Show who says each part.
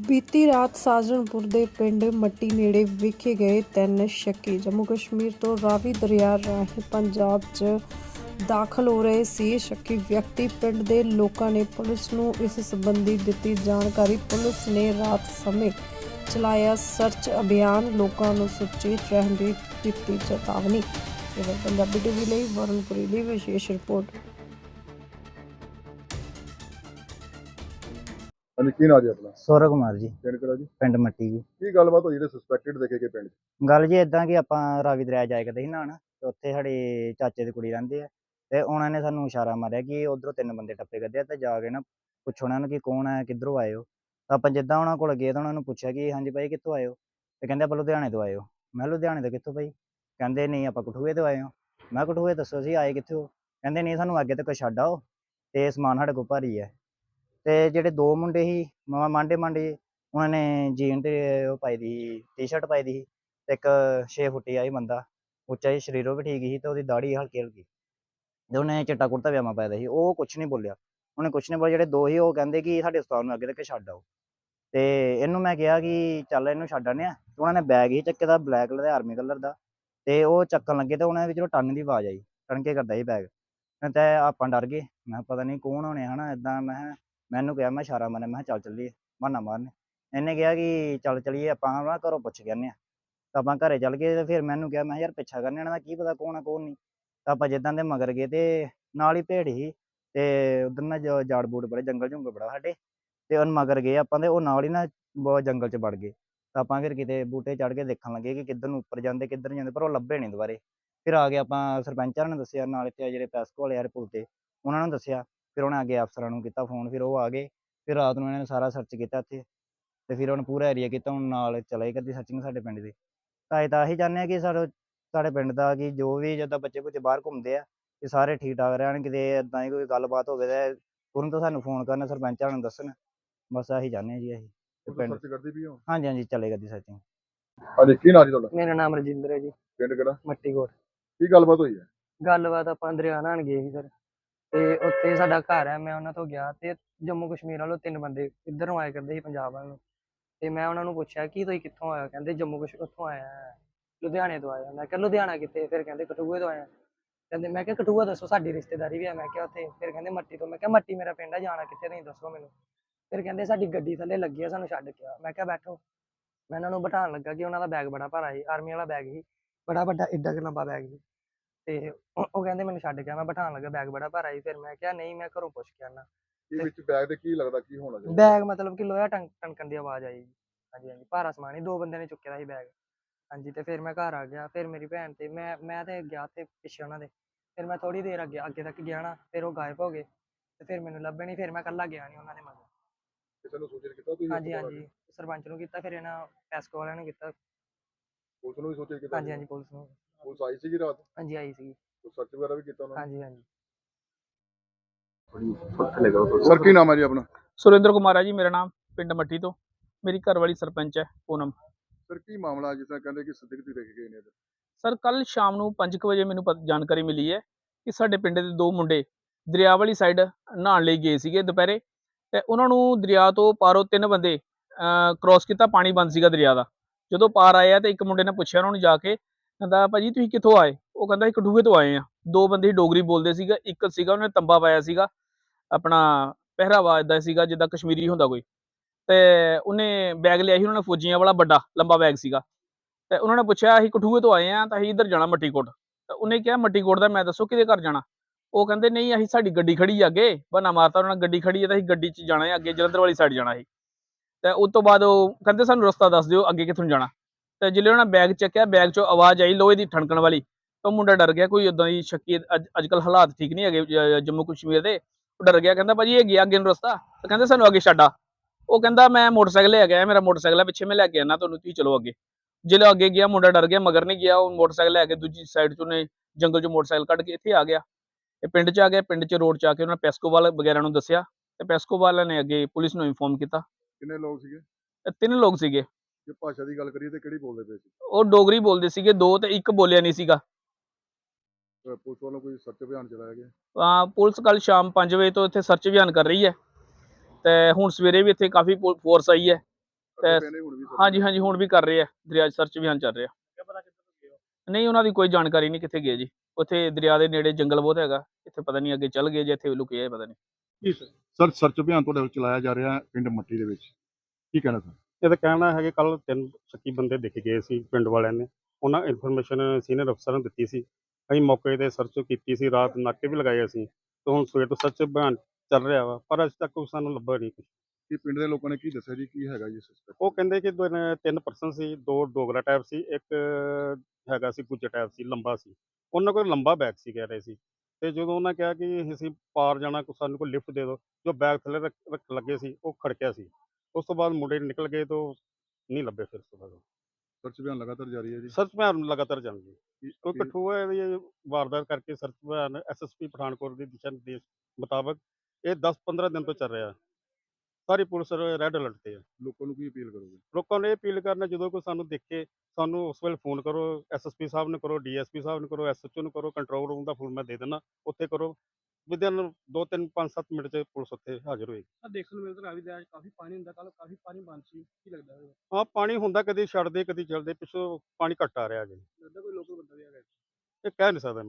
Speaker 1: ਬੀਤੀ ਰਾਤ ਸਾਜਨਪੁਰ ਦੇ ਪਿੰਡ ਮੱਟੀ ਨੇੜੇ ਵਿਖੇ ਗਏ ਤਿੰਨ ਸ਼ੱਕੀ। ਜੰਮੂ ਕਸ਼ਮੀਰ ਤੋਂ ਰਾਵੀ ਦਰਿਆ ਰਾਹੀਂ ਪੰਜਾਬ 'ਚ ਦਾਖਲ ਹੋ ਰਹੇ ਸੀ ਸ਼ੱਕੀ ਵਿਅਕਤੀ। ਪਿੰਡ ਦੇ ਲੋਕਾਂ ਨੇ ਪੁਲਿਸ ਨੂੰ ਇਸ ਸੰਬੰਧੀ ਦਿੱਤੀ ਜਾਣਕਾਰੀ। ਪੁਲਿਸ ਨੇ ਰਾਤ ਸਮੇਂ ਚਲਾਇਆ ਸਰਚ ਅਭਿਆਨ। ਲੋਕਾਂ ਨੂੰ ਸੁਚੇਤ ਰਹਿਣ ਦੀ ਦਿੱਤੀ ਚੇਤਾਵਨੀ। ਇਹ ਪੰਜਾਬੀ ਟੀਵੀ ਲਈ ਵਰਨਪੁਰੀ ਦੀ ਵਿਸ਼ੇਸ਼ ਰਿਪੋਰਟ।
Speaker 2: ਹਾਂਜੀ ਕੀ ਨਾਂ ਜੀ ਆਪਣਾ?
Speaker 3: ਸੌਰਵ ਕੁਮਾਰ ਜੀ।
Speaker 2: ਪਿੰਡ ਕਿਹੜਾ ਜੀ?
Speaker 3: ਪਿੰਡ ਮੱਟੀ ਜੀ।
Speaker 2: ਕੀ ਗੱਲਬਾਤ ਹੋਈ ਜਿਹੜੇ ਸਸਪੈਕਟਡ ਦੇਖੇ ਗਏ ਪਿੰਡ 'ਚ?
Speaker 3: ਗੱਲ ਜੀ ਇਦਾਂ ਕਿ ਆਪਾਂ ਰਾਵੀ ਦਰਿਆ ਜਾਇਆ ਕਰਦੇ ਸੀ ਨਹਾਉਣ ਤੇ ਉੱਥੇ ਸਾਡੇ ਚਾਚੇ ਦੀ ਕੁੜੀ ਰਹਿੰਦੀ ਹੈ ਤੇ ਉਹਨਾਂ ਨੇ ਸਾਨੂੰ ਇਸ਼ਾਰਾ ਮਾਰਿਆ ਕਿ ਉਧਰੋਂ ਤਿੰਨ ਬੰਦੇ ਟੱਪੇ ਕਰਦੇ ਆ ਤੇ ਜਾ ਕੇ ਨਾ ਪੁੱਛੋ ਉਹਨਾਂ ਨੂੰ ਕਿ ਕੌਣ ਹੈ ਕਿੱਧਰੋਂ ਆਏ ਹੋ। ਤਾਂ ਆਪਾਂ ਜਿੱਦਾਂ ਉਹਨਾਂ ਕੋਲ ਗਏ ਤਾਂ ਉਹਨਾਂ ਨੂੰ ਪੁੱਛਿਆ ਕਿ ਹਾਂਜੀ ਭਾਈ ਕਿੱਥੋਂ ਆਏ ਹੋ? ਤੇ ਕਹਿੰਦੇ ਆਪਾਂ ਲੁਧਿਆਣੇ ਤੋਂ ਆਏ ਹੋ। ਮੈਂ ਕਿਹਾ ਲੁਧਿਆਣੇ ਤੋਂ ਕਿੱਥੋਂ ਭਾਈ? ਕਹਿੰਦੇ ਨਹੀਂ ਆਪਾਂ ਕਠੂਏ ਤੋਂ ਆਏ ਹਾਂ। ਮੈਂ ਕਿਹਾ ਕਠੂਏ ਦੱਸੋ ਸੀ ਆਏ ਕਿੱਥੋਂ? ਕਹਿੰਦੇ ਨਹੀਂ ਸਾਨੂੰ ਅੱਗੇ ਤੱਕ ਛੱਡ ਆਓ ਤੇ ਸਮਾਨ ਸਾਡੇ ਕੋਲ ਭਾਰੀ ਹੈ। ਤੇ ਜਿਹੜੇ ਦੋ ਮੁੰਡੇ ਸੀ, ਮਾ- ਮਾਂਡੇ ਮਾਂਡੇ, ਉਹਨਾਂ ਨੇ ਜੀਨ ਤੇ ਉਹ ਪਾਈ ਦੀ ਟੀ-ਸ਼ਰਟ ਪਾਈ ਦੀ ਸੀ ਤੇ ਇੱਕ 6 ਫੁੱਟੀ ਆਈ ਬੰਦਾ, ਉੱਚਾ ਹੀ ਸਰੀਰੋਂ ਵੀ ਠੀਕ ਸੀ ਤੇ ਉਹਦੀ ਦਾੜੀ ਹਲਕੀ ਹਲਕੀ ਤੇ ਉਹਨੇ ਚਿੱਟਾ ਕੁੜਤਾ ਪਜਾਮਾ ਪਾਇਆ ਦਾ ਸੀ, ਉਹ ਕੁਛ ਨਹੀਂ ਬੋਲਿਆ। ਉਹਨੇ ਕੁਛ ਨਹੀਂ ਬੋਲਿਆ, ਜਿਹੜੇ ਦੋ ਸੀ ਉਹ ਕਹਿੰਦੇ ਕਿ ਸਾਡੇ ਉਸਤਾਦ ਨੂੰ ਅੱਗੇ ਤੱਕ ਛੱਡ ਆਓ। ਤੇ ਇਹਨੂੰ ਮੈਂ ਕਿਹਾ ਕਿ ਚੱਲ ਇਹਨੂੰ ਛੱਡ ਆਨੇ ਆ ਤੇ ਉਹਨਾਂ ਨੇ ਬੈਗ ਹੀ ਚੱਕੇ ਦਾ, ਬਲੈਕ ਕਲਰ ਦਾ, ਆਰਮੀ ਕਲਰ ਦਾ ਤੇ ਉਹ ਚੱਕਣ ਲੱਗੇ ਤੇ ਉਹਨਾਂ ਵਿੱਚੋਂ ਟੰਨ ਦੀ ਆਵਾਜ਼ ਆਈ ਟਣਕੇ ਕਰਦਾ ਸੀ ਬੈਗ। ਤੇ ਆਪਾਂ ਡਰ ਗਏ। ਮੈਂ ਕਿਹਾ, ਪਤਾ ਨਹੀਂ ਕੌਣ ਹੋਣੇ ਹਨਾ ਇਦਾਂ ਮੈਂ ਕਿਹਾ- ਮੈਨੂੰ ਕਿਹਾ, ਮੈਂ ਇਸ਼ਾਰਾ ਮਾਰਿਆ ਮੈਂ ਕਿਹਾ ਚੱਲ ਚੱਲੀਏ, ਬਹਾਨਾ ਮਾਰਨੇ। ਇਹਨੇ ਕਿਹਾ ਕਿ ਚੱਲ ਚਲੀਏ, ਆਪਾਂ ਨਾ ਘਰੋਂ ਪੁੱਛ ਕੇ ਆਉਂਦੇ ਹਾਂ। ਤਾਂ ਆਪਾਂ ਘਰੇ ਚੱਲ ਗਏ ਤੇ ਫਿਰ ਮੈਨੂੰ ਕਿਹਾ, ਮੈਂ ਕਿਹਾ ਯਾਰ ਪਿੱਛਾ ਕਰਨੇ ਇਹਨਾਂ ਦਾ ਕੀ ਪਤਾ ਕੌਣ ਆ, ਕੌਣ ਨਹੀਂ। ਤਾਂ ਆਪਾਂ ਜਿੱਦਾਂ ਦੇ ਮਗਰ ਗਏ ਤੇ ਨਾਲ ਹੀ ਭੇੜ ਸੀ ਤੇ ਉਧਰ ਨਾ ਜ- ਜਾੜ ਬੂੜ ਬੜੇ, ਜੰਗਲ ਜੁੰਗਲ ਬੜਾ ਸਾਡੇ। ਤੇ ਉਹਨ ਮਗਰ ਗਏ ਆਪਾਂ ਤੇ ਉਹ ਨਾਲ ਹੀ ਨਾ ਬਹੁਤ ਜੰਗਲ ਚ ਵੜ ਗਏ। ਤਾਂ ਆਪਾਂ ਫਿਰ ਕਿਤੇ ਬੂਟੇ ਚੜ ਕੇ ਦੇਖਣ ਲੱਗੇ ਕਿ ਕਿੱਧਰ ਨੂੰ ਉੱਪਰ ਜਾਂਦੇ, ਕਿੱਧਰ ਨੂੰ ਜਾਂਦੇ, ਪਰ ਉਹ ਲੱਭੇ ਨਹੀਂ ਦੁਬਾਰੇ। ਫਿਰ ਆ ਕੇ ਆਪਾਂ ਸਰਪੰਚਾਂ ਨੂੰ ਦੱਸਿਆ, ਨਾਲ ਇੱਥੇ ਜਿਹੜੇ ਪੈਸਕੋ ਵਾਲੇ ਯਾਰ ਪੁਲ ਤੇ, ਉਹਨਾਂ ਨੂੰ ਦੱਸਿਆ ਫਿਰ ਉਹਨੇ ਅੱਗੇ ਅਫਸਰਾਂ ਨੂੰ ਕੀਤਾ ਫੋਨ ਫਿਰ ਉਹ ਆ ਗਏ ਫਿਰ ਰਾਤ ਨੂੰ ਇਹਨਾਂ ਨੇ ਸਾਰਾ ਸਰਚ ਕੀਤਾ ਇੱਥੇ ਤੇ ਫਿਰ ਉਹਨੇ ਪੂਰਾ ਏਰੀਆ ਕੀਤਾ ਹੁਣ ਨਾਲ ਚਲਾਈ ਕਰਦੀ ਸਰਚਿੰਗ ਸਾਡੇ ਪਿੰਡ ਦੀ। ਤਾਂ ਇਹ ਤਾਂ ਇਹੀ ਚਾਹੁੰਦੇ ਆ ਕਿ ਸਾਡੇ ਸਾਡੇ ਪਿੰਡ ਦਾ ਕਿ ਜੋ ਵੀ ਜਿੱਦਾਂ ਬੱਚੇ ਕੁਝ ਬਾਹਰ ਘੁੰਮਦੇ ਆ ਕਿ ਸਾਰੇ ਠੀਕ ਠਾਕ ਰਹਿਣ ਕਿਤੇ ਇਦਾਂ ਹੀ ਕੋਈ ਗੱਲਬਾਤ ਹੋਵੇ ਤਾਂ ਤੁਰੰਤ ਸਾਨੂੰ ਫੋਨ ਕਰਨ ਸਰਪੰਚਾਂ ਨੂੰ ਦੱਸਣ। ਬਸ ਆਹੀ ਚਾਹੁੰਦੇ ਆ ਜੀ ਅਸੀਂ ਪਿੰਡ
Speaker 2: ਸਰਚ ਕਰਦੇ ਵੀ ਹੋ
Speaker 3: ਹਾਂਜੀ ਹਾਂਜੀ ਚੱਲੇ ਕਰਦੀ ਸਰਚਿੰਗ
Speaker 2: ਹਾਂਜੀ ਕੀ ਨਾਂ ਜੀ ਤੁਹਾਡਾ?
Speaker 4: ਮੇਰਾ ਨਾਮ ਰਜਿੰਦਰ ਹੈ ਜੀ।
Speaker 2: ਪਿੰਡ ਕਿਹੜਾ?
Speaker 4: ਮੱਟੀ ਕੋਟ।
Speaker 2: ਕੀ ਗੱਲਬਾਤ ਹੋਈ ਹੈ?
Speaker 4: ਗੱਲਬਾਤ ਆਪਾਂ ਦਰਿਆ ਨਹਾਉਣ ਗਏ ਸੀ ਸਰ। ਤੇ ਉੱਥੇ ਸਾਡਾ ਘਰ ਹੈ, ਮੈਂ ਉਹਨਾਂ ਤੋਂ ਗਿਆ ਤੇ ਜੰਮੂ ਕਸ਼ਮੀਰ ਵੱਲੋਂ ਤਿੰਨ ਬੰਦੇ ਇੱਧਰੋਂ ਆਏ ਕਰਦੇ ਸੀ ਪੰਜਾਬ ਵੱਲੋਂ ਤੇ ਮੈਂ ਉਹਨਾਂ ਨੂੰ ਪੁੱਛਿਆ, ਕਿ ਤੁਸੀਂ ਕਿੱਥੋਂ ਆਏ ਹੋ? ਕਹਿੰਦੇ, ਜੰਮੂ ਕਸ਼ਮੀਰ ਉੱਥੋਂ ਆਇਆ ਲੁਧਿਆਣੇ ਤੋਂ ਆਇਆ ਮੈਂ ਕਿਹਾ, ਲੁਧਿਆਣਾ ਕਿੱਥੇ? ਫਿਰ ਕਹਿੰਦੇ, ਕਠੂਏ ਤੋਂ ਆਇਆ ਕਹਿੰਦੇ, ਮੈਂ ਕਿਹਾ, ਕਠੂਆ ਦੱਸੋ, ਸਾਡੀ ਰਿਸ਼ਤੇਦਾਰੀ ਵੀ ਆ ਮੈਂ ਕਿਹਾ, ਉੱਥੇ। ਫਿਰ ਕਹਿੰਦੇ, ਮੱਟੀ ਤੋਂ। ਮੈਂ ਕਿਹਾ, ਮੱਟੀ ਮੇਰਾ ਪਿੰਡ ਹੈ, ਜਾਣਾ ਕਿੱਥੇ ਤੁਸੀਂ ਦੱਸੋ ਮੈਨੂੰ? ਫਿਰ ਕਹਿੰਦੇ, ਸਾਡੀ ਗੱਡੀ ਥੱਲੇ ਲੱਗੀ ਆ, ਸਾਨੂੰ ਛੱਡ ਕੇ ਆ। ਮੈਂ ਕਿਹਾ, ਬੈਠੋ। ਮੈਂ ਉਹਨਾਂ ਨੂੰ ਬਿਠਾਉਣ ਲੱਗਾ ਕਿ ਉਹਨਾਂ ਦਾ ਬੈਗ ਬੜਾ ਭਾਰਾ ਸੀ ਆਰਮੀ ਵਾਲਾ ਬੈਗ ਸੀ, ਬੜਾ ਵੱਡਾ, ਏਡਾ ਕੁ ਲੰਬਾ ਬੈਗ ਸੀ। ਤੇ ਉਹ ਕਹਿੰਦੇ ਮੈਨੂੰ ਛੱਡ ਗਿਆ ਮੈਂ ਬਿਠਾਉਣ ਲੱਗਾ ਬੈਗ ਬੜਾ ਭਾਰਾ ਸੀ ਫਿਰ ਮੈਂ ਕਿਹਾ ਨਹੀਂ ਮੈਂ ਘਰੋਂ ਪੁੱਛ ਕੇ ਆਉਣਾ
Speaker 2: ਕੀ ਵਿੱਚ ਬੈਗ ਦੇ ਕੀ ਲੱਗਦਾ ਕੀ ਹੋਣਾ ਚਾਹੀਦਾ?
Speaker 4: ਬੈਗ ਮਤਲਬ ਕਿ ਲੋਹਾ ਟੰਕ ਟਣਕਣ ਦੀ ਆਵਾਜ਼ ਆਈ। ਹਾਂਜੀ ਹਾਂਜੀ ਭਾਰਾ ਸਮਾਨ ਹੀ ਦੋ ਬੰਦਿਆਂ ਨੇ ਚੁੱਕਿਆ ਸੀ ਬੈਗ ਹਾਂਜੀ ਤੇ ਫਿਰ ਮੈਂ ਘਰ ਆ ਗਿਆ ਫਿਰ ਮੇਰੀ ਭੈਣ ਤੇ ਮੈਂ ਮੈਂ ਤੇ ਗਿਆ ਤੇ ਪਿੱਛੇ ਉਹਨਾਂ ਦੇ। ਫਿਰ ਮੈਂ ਥੋੜੀ ਦੇਰ ਅੱਗੇ ਅੱਗੇ ਤੱਕ ਗਿਆ ਨਾ ਫਿਰ ਉਹ ਗਾਇਬ ਹੋ ਗਏ ਤੇ ਫਿਰ ਮੈਨੂੰ ਲੱਭੇ ਨਹੀਂ ਫਿਰ ਮੈਂ ਇਕੱਲਾ ਗਿਆ ਨਹੀਂ ਉਹਨਾਂ ਦੇ ਮਗਰ।
Speaker 2: ਕਿਸੇ ਨੂੰ ਸੂਚਿਤ ਕੀਤਾ ਤੁਸੀਂ
Speaker 4: ਹਾਂਜੀ? ਹਾਂਜੀ ਸਰਪੰਚ ਨੂੰ ਕੀਤਾ ਫਿਰ ਇਹਨਾਂ ਪੈਸਕੋ ਵਾਲਿਆਂ ਨੂੰ ਕੀਤਾ।
Speaker 2: ਪੁਲਿਸ ਨੂੰ ਵੀ ਸੂਚਿਤ ਕੀਤਾ
Speaker 4: ਹਾਂਜੀ? ਹਾਂਜੀ ਪੁਲਿਸ ਨੂੰ।
Speaker 2: ਪੁਲਿਸ ਆਈ ਸੀਗੀ ਰਾਤ?
Speaker 4: ਹਾਂਜੀ ਆਈ ਸੀ
Speaker 2: ਸਰਚ ਵਗੈਰਾ ਵੀ ਕੀਤਾ ਉਹਨਾਂ
Speaker 4: ਹਾਂਜੀ ਹਾਂਜੀ।
Speaker 2: ਨੇ ਸਰ ਕੀ ਨਾਮ ਹੈ ਜੀ ਆਪਣਾ?
Speaker 5: ਸੁਰਿੰਦਰ ਕੁਮਾਰ ਹੈ ਜੀ ਮੇਰਾ ਨਾਮ ਪਿੰਡ ਮੱਟੀ ਤੋਂ। ਮੇਰੀ ਘਰ ਵਾਲੀ ਸਰਪੰਚ ਹੈ ਪੂਨਮ।
Speaker 2: ਸਰ ਕੀ ਮਾਮਲਾ ਜਿਸ ਤਰ੍ਹਾਂ ਕਹਿੰਦੇ ਕਿ ਸੰਦਿਗਧ ਦੇਖੇ ਗਏ ਨੇ ਇੱਧਰ?
Speaker 5: ਸਰ ਕੱਲ ਸ਼ਾਮ ਨੂੰ 5 ਵਜੇ ਮੈਨੂੰ ਪਤ- ਜਾਣਕਾਰੀ ਮਿਲੀ ਹੈ ਕਿ ਸਾਡੇ ਪਿੰਡ ਦੇ ਦੋ ਮੁੰਡੇ ਦਰਿਆ ਵਾਲੀ ਸਾਈਡ ਨਹਾਉਣ ਲਈ ਗਏ ਸੀਗੇ ਦੁਪਹਿਰੇ ਤੇ ਉਹਨਾਂ ਨੂੰ ਦਰਿਆ ਤੋਂ ਪਾਰੋਂ ਤਿੰਨ ਬੰਦੇ ਕ੍ਰਾਸ ਕੀਤਾ ਪਾਣੀ ਬੰਦ ਸੀਗਾ ਦਰਿਆ ਦਾ। ਜਦੋਂ ਪਾਰ ਆਏ ਆ ਤੇ ਇੱਕ ਮੁੰਡੇ ਨੇ ਪੁੱਛਿਆ ਉਹਨਾਂ ਨੂੰ ਜਾ ਕੇ ਕਹਿੰਦਾ, ਭਾਜੀ, ਤੁਸੀਂ ਕਿੱਥੋਂ ਆਏ? ਉਹ ਕਹਿੰਦਾ ਅਸੀਂ ਕਠੂਏ ਤੋਂ ਆਏ ਆ ਦੋ ਬੰਦੇ ਡੋਗਰੀ ਬੋਲਦੇ ਸੀਗਾ, ਇੱਕ ਸੀਗਾ, ਉਹਨੇ ਤੰਬਾ ਪਾਇਆ ਸੀਗਾ, ਆਪਣਾ ਪਹਿਰਾਵਾ ਏਦਾਂ ਸੀਗਾ, ਜਿੱਦਾਂ ਕਸ਼ਮੀਰੀ ਹੁੰਦਾ ਕੋਈ। ਤੇ ਉਹਨੇ ਬੈਗ ਲਿਆ ਸੀ, ਉਹਨਾਂ ਨੇ ਫੌਜੀਆਂ ਵਾਲਾ ਵੱਡਾ, ਲੰਬਾ ਬੈਗ ਸੀਗਾ। ਤੇ ਉਹਨਾਂ ਨੇ ਪੁੱਛਿਆ, ਅਸੀਂ ਕਠੂਏ ਤੋਂ ਆਏ ਆ ਤਾਂ ਅਸੀਂ ਇੱਧਰ ਜਾਣਾ ਮੱਟੀਕੋਟ। ਤਾਂ ਉਹਨੇ ਕਿਹਾ, ਮੱਟੀਕੋਟ ਦਾ ਮੈਂ ਦੱਸੋ, ਕਿਹਦੇ ਘਰ ਜਾਣਾ? ਉਹ ਕਹਿੰਦੇ, ਨਹੀਂ, ਅਸੀਂ ਸਾਡੀ ਗੱਡੀ ਖੜੀ ਆ ਅੱਗੇ, ਬਹਾਨਾ ਮਾਰਤਾ ਉਹਨਾਂ ਨੇ ਗੱਡੀ ਖੜੀ ਹੈ ਤਾਂ ਅਸੀਂ ਗੱਡੀ 'ਚ ਜਾਣਾ ਹੈ, ਅੱਗੇ ਜਲੰਧਰ ਵਾਲੀ ਸਾਈਡ ਜਾਣਾ ਸੀ। ਤੇ ਉਸ ਤੋਂ ਬਾਅਦ ਉਹ ਕਹਿੰਦੇ, ਸਾਨੂੰ ਰਸਤਾ ਦੱਸ ਦਿਓ, ਅੱਗੇ ਕਿੱਥੋਂ ਜਾਣਾ? ਤੇ ਜਿੱਲੇ ਉਹਨਾਂ ਬੈਗ ਚੱਕਿਆ ਬੈਗ 'ਚੋਂ ਆਵਾਜ਼ ਆਈ ਲੋਹੇ ਦੀ ਠਣਕਣ ਵਾਲੀ। ਤਾਂ ਮੁੰਡਾ ਡਰ ਗਿਆ ਕੋਈ ਉਦਾਂ ਦੀ ਸ਼ੱਕੀ ਅੱਜ ਕੱਲ ਹਾਲਾਤ ਠੀਕ ਨਹੀਂ ਹੈਗੇ ਜੰਮੂ ਕਸ਼ਮੀਰ ਦੇ। ਉਹ ਡਰ ਗਿਆ ਕਹਿੰਦਾ ਭਾਜੀ ਇਹ ਗਿਆ ਅੱਗੇ ਨੂੰ ਰਸਤਾ? ਤੇ ਕਹਿੰਦੇ ਸਾਨੂੰ ਅੱਗੇ ਛੱਡਾ ਉਹ ਕਹਿੰਦਾ ਮੈਂ ਮੋਟਰਸਾਈਕਲ ਲੈ ਗਿਆ ਮੇਰਾ ਮੋਟਰਸਾਈਕਲ ਹੈ ਪਿੱਛੇ ਮੈਂ ਲੈ ਕੇ ਆਣਾ ਤੁਹਾਨੂੰ ਤੁਸੀਂ ਚਲੋ ਅੱਗੇ। ਜਦੋਂ ਅੱਗੇ ਗਿਆ ਮੁੰਡਾ ਡਰ ਗਿਆ ਮਗਰ ਨਹੀਂ ਗਿਆ ਉਹ ਮੋਟਰਸਾਈਕਲ ਲੈ ਕੇ ਦੂਜੀ ਸਾਈਡ 'ਚ ਉਹਨੇ ਜੰਗਲ 'ਚੋਂ ਮੋਟਰਸਾਈਕਲ ਕੱਢ ਕੇ ਇੱਥੇ ਆ ਗਿਆ। ਇਹ ਪਿੰਡ 'ਚ ਆ ਗਿਆ ਪਿੰਡ 'ਚ ਰੋਡ 'ਚ ਆ ਕੇ ਉਹਨਾਂ ਪੈਸਕੋਵਾਲ ਵਗੈਰਾ ਨੂੰ ਦੱਸਿਆ। ਤੇ ਪੈਸਕੋਵਾਲ ਨੇ ਅੱਗੇ ਪੁਲਿਸ ਨੂੰ ਇਨਫੋਰਮ ਕੀਤਾ।
Speaker 2: ਕਿੰਨੇ ਲੋਕ ਸੀਗੇ?
Speaker 5: ਤਿੰਨ ਲੋਕ ਸੀਗੇ।
Speaker 2: ਜੇ ਭਾਸ਼ਾ ਦੀ ਗੱਲ ਕਰੀਏ ਤੇ ਕਿਹੜੀ ਬੋਲਦੇ ਪਏ ਸੀ?
Speaker 5: ਉਹ ਡੋਗਰੀ ਬੋਲਦੇ ਸੀਗੇ ਦੋ ਤੇ ਇੱਕ ਬੋਲਿਆ ਨਹੀਂ ਸੀਗਾ।
Speaker 2: ਅਹ ਪੁਲਿਸ ਵੱਲੋਂ ਕੋਈ ਸਰਚ ਅਭਿਆਨ ਚਲਾਇਆ ਗਿਆ?
Speaker 5: ਅਹ ਪੁਲਿਸ ਕੱਲ ਸ਼ਾਮ 5 ਵਜੇ ਤੋਂ ਇੱਥੇ ਸਰਚ ਅਭਿਆਨ ਕਰ ਰਹੀ ਹੈ। ਤੇ ਹੁਣ ਸਵੇਰੇ ਵੀ ਇੱਥੇ ਕਾਫੀ ਫੋਰਸ ਆਈ ਹੈ। ਤੇ
Speaker 2: ਪਏ ਨੇ ਹੁਣ ਵੀ
Speaker 5: ਹਾਂਜੀ ਹਾਂਜੀ ਹੁਣ ਵੀ ਕਰ ਰਹੇ ਆ ਦਰਿਆ 'ਚ ਸਰਚ ਅਭਿਆਨ ਚੱਲ ਰਿਹਾ। ਨਹੀਂ ਉਹਨਾਂ ਦੀ ਕੋਈ ਜਾਣਕਾਰੀ ਨਹੀਂ ਕਿੱਥੇ ਗਏ ਜੀ। ਉੱਥੇ ਦਰਿਆ ਦੇ ਨੇੜੇ ਜੰਗਲ ਬਹੁਤ ਹੈਗਾ। ਇੱਥੇ ਪਤਾ ਨਹੀਂ ਅੱਗੇ ਚੱਲ ਗਏ ਜੇ ਇੱਥੇ ਲੁਕੇ ਆ ਪਤਾ ਨਹੀਂ।
Speaker 2: ਸਰ ਸਰਚ ਅਭਿਆਨ ਤੁਹਾਡੇ ਵੱਲ ਚਲਾਇਆ ਜਾ ਰਿਹਾ ਹੈ ਪਿੰਡ ਮੱਟੀ ਦੇ ਵਿੱਚ। ਕੀ ਕਹਿਣਾ ਸਰ?
Speaker 6: ਇਹਦਾ ਕਹਿਣਾ ਹੈ ਕਿ ਕੱਲ ਤਿੰਨ ਸ਼ੱਕੀ ਬੰਦੇ ਦਿਖ ਗਏ ਸੀ ਪਿੰਡ ਵਾਲਿਆਂ ਨੇ। ਉਹਨਾਂ ਇਨਫੋਰਮੇਸ਼ਨ ਸੀਨੀਅਰ ਅਫਸਰਾਂ ਨੂੰ ਦਿੱਤੀ ਸੀ। ਅਸੀਂ ਮੌਕੇ ਤੇ ਸਰਚ ਕੀਤੀ ਸੀ ਰਾਤ ਨਾਕੇ ਵੀ ਲਗਾਏ ਅਸੀਂ ਤੇ ਹੁਣ ਸਵੇਰ ਤੋਂ ਸਰਚ ਅਭਿਆਨ ਚੱਲ ਰਿਹਾ ਵਾ ਪਰ ਅਜੇ ਤੱਕ ਕੋਈ ਸਾਨੂੰ ਲੱਭਾ ਨਹੀਂ ਕੁਛ।
Speaker 2: ਕੀ ਪਿੰਡ ਦੇ ਲੋਕਾਂ ਨੇ ਕੀ ਦੱਸਿਆ ਜੀ ਕੀ ਹੈਗਾ ਜੀ ਸਸਪੈਕਟ
Speaker 6: ਉਹ ਕਹਿੰਦੇ ਕਿ ਦੋ ਤਿੰਨ ਪਰਸਨ ਸੀ ਦੋ ਡੋਗਰਾ ਟਾਈਪ ਸੀ ਇੱਕ ਹੈਗਾ ਸੀ ਗੁੱਜਰ ਟਾਈਪ ਸੀ ਲੰਬਾ ਸੀ। ਉਹਨਾਂ ਕੋਲ ਲੰਬਾ ਬੈਗ ਸੀ ਕਹਿ ਰਹੇ ਸੀ। ਤੇ ਜਦੋਂ ਉਹਨਾਂ ਕਿਹਾ ਕਿ ਅਸੀਂ ਪਾਰ ਜਾਣਾ ਕੋ ਸਾਨੂੰ ਕੋਈ ਲਿਫਟ ਦੇ ਦਿਓ ਜੋ ਬੈਗ ਥੱਲੇ ਰੱਖ ਰੱਖ ਲੱਗੇ ਸੀ ਉਹ ਖੜਕਿਆ ਸੀ। ਉਸ ਤੋਂ ਬਾਅਦ ਮੁੰਡੇ ਨਿਕਲ ਗਏ ਤੋਂ ਨਹੀਂ ਲੱਭੇ ਫਿਰ ਉਸ ਤੋਂ ਬਾਅਦ
Speaker 2: ਸਰਚ ਅਭਿਆਨ ਲਗਾਤਾਰ ਜਾਰੀ ਹੈ ਜੀ?
Speaker 6: ਸਰਚ ਅਭਿਆਨ ਲਗਾਤਾਰ ਜਾਰੀ ਹੈ ਕੋਈ ਕਠੂਆ ਦੀ ਵਾਰਦਾਤ ਕਰਕੇ ਸਰਚ ਅਭਿਆਨ ਐਸਐਸਪੀ ਪਠਾਨਕੋਟ ਦੇ ਦਿਸ਼ਾ ਨਿਰਦੇਸ਼ ਮੁਤਾਬਕ ਇਹ 10-15 ਦਿਨ ਤੋਂ ਚੱਲ ਰਿਹਾ। ਸਾਰੀ ਪੁਲਿਸ ਰੈੱਡ ਅਲਰਟ ਤੇ ਹੈ
Speaker 2: ਲੋਕਾਂ ਨੂੰ ਕੀ ਅਪੀਲ ਕਰੋਗੇ?
Speaker 6: ਲੋਕਾਂ ਨੂੰ ਇਹ ਅਪੀਲ ਕਰਨਾ ਜਦੋਂ ਕੋਈ ਸਾਨੂੰ ਦੇਖੇ ਸਾਨੂੰ ਉਸ ਵੇਲੇ ਫੋਨ ਕਰੋ ਐਸਐਸਪੀ ਸਾਹਿਬ ਨੂੰ ਕਰੋ ਡੀਐਸਪੀ ਸਾਹਿਬ ਨੂੰ ਕਰੋ ਐਸਐਚਓ ਨੂੰ ਕਰੋ ਕੰਟਰੋਲ ਰੂਮ ਦਾ ਫੋਨ ਮੈਂ ਦੇ ਦਿੰਦਾ ਉੱਥੇ ਕਰੋ। ਵਿਦਿਨ 2 3 5 7 ਮਿੰਟ 'ਚ ਪੁਲਿਸ ਉੱਥੇ ਹਾਜ਼ਰ ਹੋਏਗੀ।
Speaker 7: ਆ ਦੇਖਣ ਨੂੰ ਮਿਲਦਾ ਰਾਵੀ ਦਰਿਆ 'ਚ ਕਾਫੀ ਪਾਣੀ ਹੁੰਦਾ ਕੱਲ ਕਾਫੀ ਪਾਣੀ ਬੰਦ ਸੀ ਕੀ ਲੱਗਦਾ ਹੈ
Speaker 6: ਹਾਂ ਪਾਣੀ ਹੁੰਦਾ ਕਦੀ ਛੱਡਦੇ ਕਦੀ ਚੱਲਦੇ ਪਿੱਛੋਂ ਪਾਣੀ ਘੱਟ ਆ ਰਿਹਾ ਜੀ
Speaker 7: ਲੱਗਦਾ ਕੋਈ ਲੋਕਲ ਬੰਦਾ ਵੀ ਹੈਗਾ
Speaker 6: ਇਹ ਕਹਿ ਨਹੀਂ ਸਕਦਾ ਮੈਂ